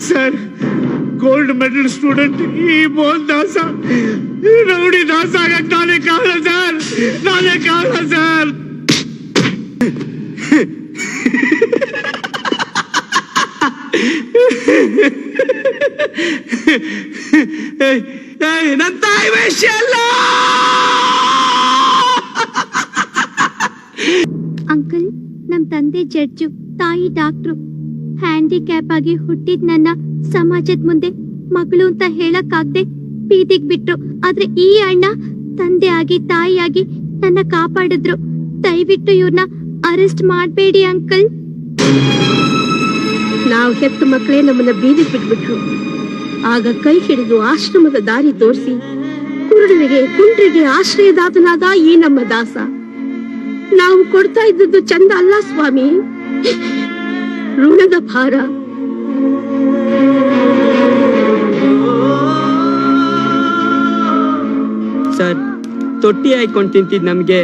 Sir gold medal student ಈ ಮೋಹನ್ ದಾಸ rowdy ದಾಸ ಆಗಕ್ ನಾನೇ ಕಾರಣ ಸರ್ ನಾನೇ ಕಾರಣ ಸರ್ ನನ್ನ ತಾಯಿ ವೇಶ್ಯ ಅಲ್ಲ! ಅಂಕಲ್ ನಮ್ಮ ತಂದೆ ಜಡ್ಜು, ತಾಯಿ ಡಾಕ್ಟ್ರು. ಹ್ಯಾಂಡಿಕ್ಯಾಪ್ ಆಗಿ ಹುಟ್ಟಿದ್ ನನ್ನ ಸಮಾಜದ ಮುಂದೆ ಮಗಳು ಅಂತ ಹೇಳಕ್ಕಾಗ್ದೆ ಬೀದಿಗ್ ಬಿಟ್ರು. ಆದ್ರೆ ಈ ಅಣ್ಣ ತಂದೆ ಆಗಿ ತಾಯಿಯಾಗಿ ನನ್ನ ಕಾಪಾಡಿದ್ರು. ದಯವಿಟ್ಟು ಇವ್ರನ್ನ ಅರೆಸ್ಟ್ ಮಾಡಬೇಡಿ ಅಂಕಲ್. ನಾವು ಹೆತ್ತ ಮಕ್ಕಳೇ ನಮ್ಮನ್ನ ಬೀದಿ ಬಿಟ್ಬಿಟ್ರು. ಆಗ ಕೈ ಹಿಡಿದು ಆಶ್ರಮದ ದಾರಿ ತೋರಿಸಿ ಕುರುಡರಿಗೆ ಕುಂಡ್ರಿಗೆ ಆಶ್ರಯದಾತನಾದ ಈ ನಮ್ಮ ದಾಸ. ನಾವು ಕೊಡ್ತಾ ಇದ್ದದ್ದು ಚಂದ ಅಲ್ಲ ಸ್ವಾಮಿ. ಋಣದ ಭಾರ. ಸರ್ ತೊಟ್ಟಿ ಹಾಯ್ಕೊಂಡ್ ತಿಂತಿದ್ ನಮ್ಗೆ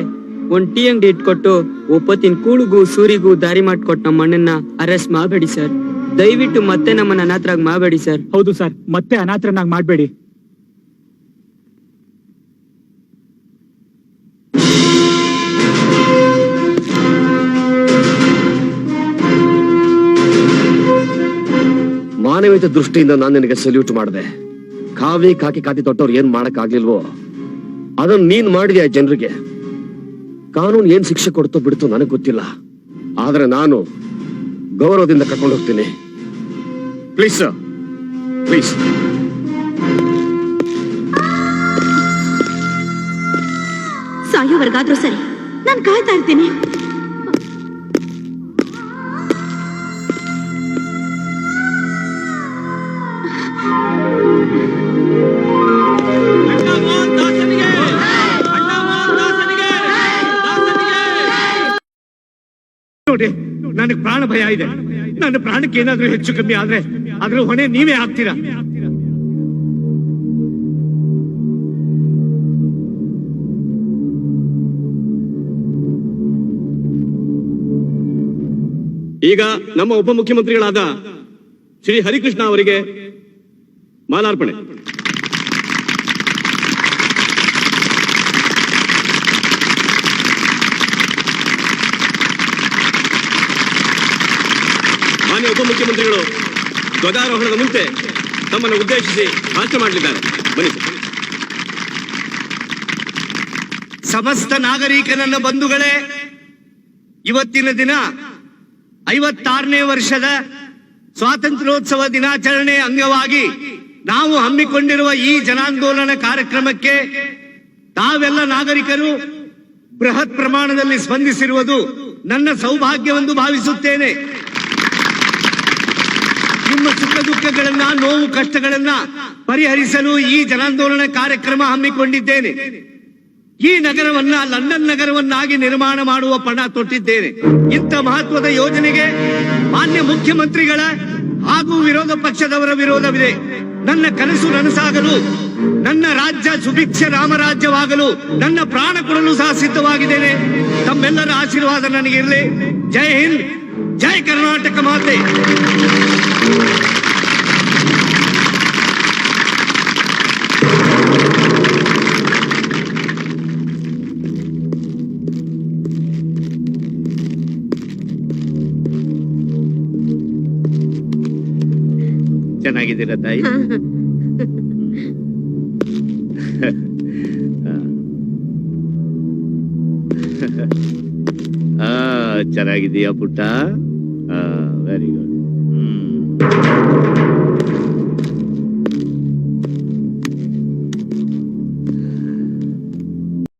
ಒಂದ್ ಟೀ ಅಂಗಡಿ ಇಟ್ಕೊಟ್ಟು ಒಪ್ಪತ್ತಿನ ಕೂಳುಗೂ ಸೂರಿಗೂ ದಾರಿ ಮಾಡ್ಕೊಟ್ ನಮ್ಮ ಅಣ್ಣನ್ನ ಅರೆಸ್ಟ್ ಮಾಡಬೇಡಿ ಸರ್. ದಯವಿಟ್ಟು ಮತ್ತೆ ನಮ್ಮನ್ನ ಅನಾಥರಾಗಿ ಮಾಡಬೇಡಿ ಸರ್. ಹೌದು ಸರ್ ಮತ್ತೆ ಅನಾಥರನ್ನಾಗಿ ಮಾಡಬೇಡಿ. ಮಾನವೀಯತೆ ದೃಷ್ಟಿಯಿಂದ ನಾನು ನಿನಗೆ ಸಲ್ಯೂಟ್ ಮಾಡಿದೆ. ಕಾವಿ ಕಾಕಿ ಕಾತಿ ತೊಟ್ಟವ್ರು ಏನ್ ಮಾಡಕ್ ಆಗ್ಲಿಲ್ವೋ? ಅದನ್ನ ನೀನ್ ಮಾಡಿದ್ಯಾ ಜನರಿಗೆ? ಕಾನೂನು ಏನ್ ಶಿಕ್ಷೆ ಕೊಡ್ತೋ ಬಿಡ್ತೋ ನನಗ್ ಗೊತ್ತಿಲ್ಲ. ಆದ್ರೆ ನಾನು ಗೌರವದಿಂದ ಕರ್ಕೊಂಡು ಹೋಗ್ತೀನಿ. ಪ್ಲೀಸ್ ಸರ್ ಪ್ಲೀಸ್ ಸಾಯೋವರೆಗಾದ್ರೂ ಸರಿ. ನಾನು ಕಾಯ್ತಾ ಇರ್ತೀನಿ. ನೋಡಿ, ನನಗೆ ಪ್ರಾಣ ಭಯ ಇದೆ. ನನ್ನ ಪ್ರಾಣಕ್ಕೆ ಏನಾದ್ರೂ ಹೆಚ್ಚು ಕಮ್ಮಿ ಆದ್ರೆ ಅದ್ರ ಹೊಣೆ ನೀವೇ ಆಗ್ತೀರಾ ಈಗ ನಮ್ಮ ಉಪಮುಖ್ಯಮಂತ್ರಿಗಳಾದ ಶ್ರೀ ಹರಿಕೃಷ್ಣ ಅವರಿಗೆ ಮಾಲಾರ್ಪಣೆ. ಮಾನ್ಯ ಉಪಮುಖ್ಯಮಂತ್ರಿಗಳು ಧ್ವಜಾರೋಹಣದ ಮುಂಚೆ ತಮ್ಮನ್ನು ಉದ್ದೇಶಿಸಿ ಭಾಷಣ ಮಾಡಲಿದ್ದಾರೆ. ಬನ್ನಿ. ಸಮಸ್ತ ನಾಗರಿಕ ನನ್ನ ಬಂಧುಗಳೇ, ಇವತ್ತಿನ ದಿನ ಐವತ್ತಾರನೇ ವರ್ಷದ ಸ್ವಾತಂತ್ರ್ಯೋತ್ಸವ ದಿನಾಚರಣೆ ಅಂಗವಾಗಿ ನಾವು ಹಮ್ಮಿಕೊಂಡಿರುವ ಈ ಜನಾಂದೋಲನ ಕಾರ್ಯಕ್ರಮಕ್ಕೆ ತಾವೆಲ್ಲ ನಾಗರಿಕರು ಬೃಹತ್ ಪ್ರಮಾಣದಲ್ಲಿ ಸ್ಪಂದಿಸಿರುವುದು ನನ್ನ ಸೌಭಾಗ್ಯವೆಂದು ಭಾವಿಸುತ್ತೇನೆ. ನಿಮ್ಮ ಸುಖ ದುಃಖಗಳನ್ನ, ನೋವು ಕಷ್ಟಗಳನ್ನ ಪರಿಹರಿಸಲು ಈ ಜನಾಂದೋಲನ ಕಾರ್ಯಕ್ರಮ ಹಮ್ಮಿಕೊಂಡಿದ್ದೇನೆ. ಈ ನಗರವನ್ನ, ಲಂಡನ್ ನಗರವನ್ನಾಗಿ ನಿರ್ಮಾಣ ಮಾಡುವ ಪಣ ತೊಟ್ಟಿದ್ದೇನೆ. ಇಂಥ ಮಹತ್ವದ ಯೋಜನೆಗೆ ಮಾನ್ಯ ಮುಖ್ಯಮಂತ್ರಿಗಳ ಹಾಗೂ ವಿರೋಧ ಪಕ್ಷದವರ ವಿರೋಧವಿದೆ. ನನ್ನ ಕನಸು ನನಸಾಗಲು, ನನ್ನ ರಾಜ್ಯ ಸುಭಿಕ್ಷ ರಾಮರಾಜ್ಯವಾಗಲು, ನನ್ನ ಪ್ರಾಣ ಕೊಡಲು ಸಹ ಸಿದ್ಧವಾಗಿದ್ದೇನೆ. ತಮ್ಮೆಲ್ಲರ ಆಶೀರ್ವಾದ ನನಗಿರಲಿ. ಜೈ ಹಿಂದ್. ಜೈ ಕರ್ನಾಟಕ ಮಾತೆ ಚೆನ್ನಾಗಿದ್ದೀರಾ ತಾಯಿ ಆ ಚೆನ್ನಾಗಿದೀಯಾ ಪುಟ್ಟ? Very good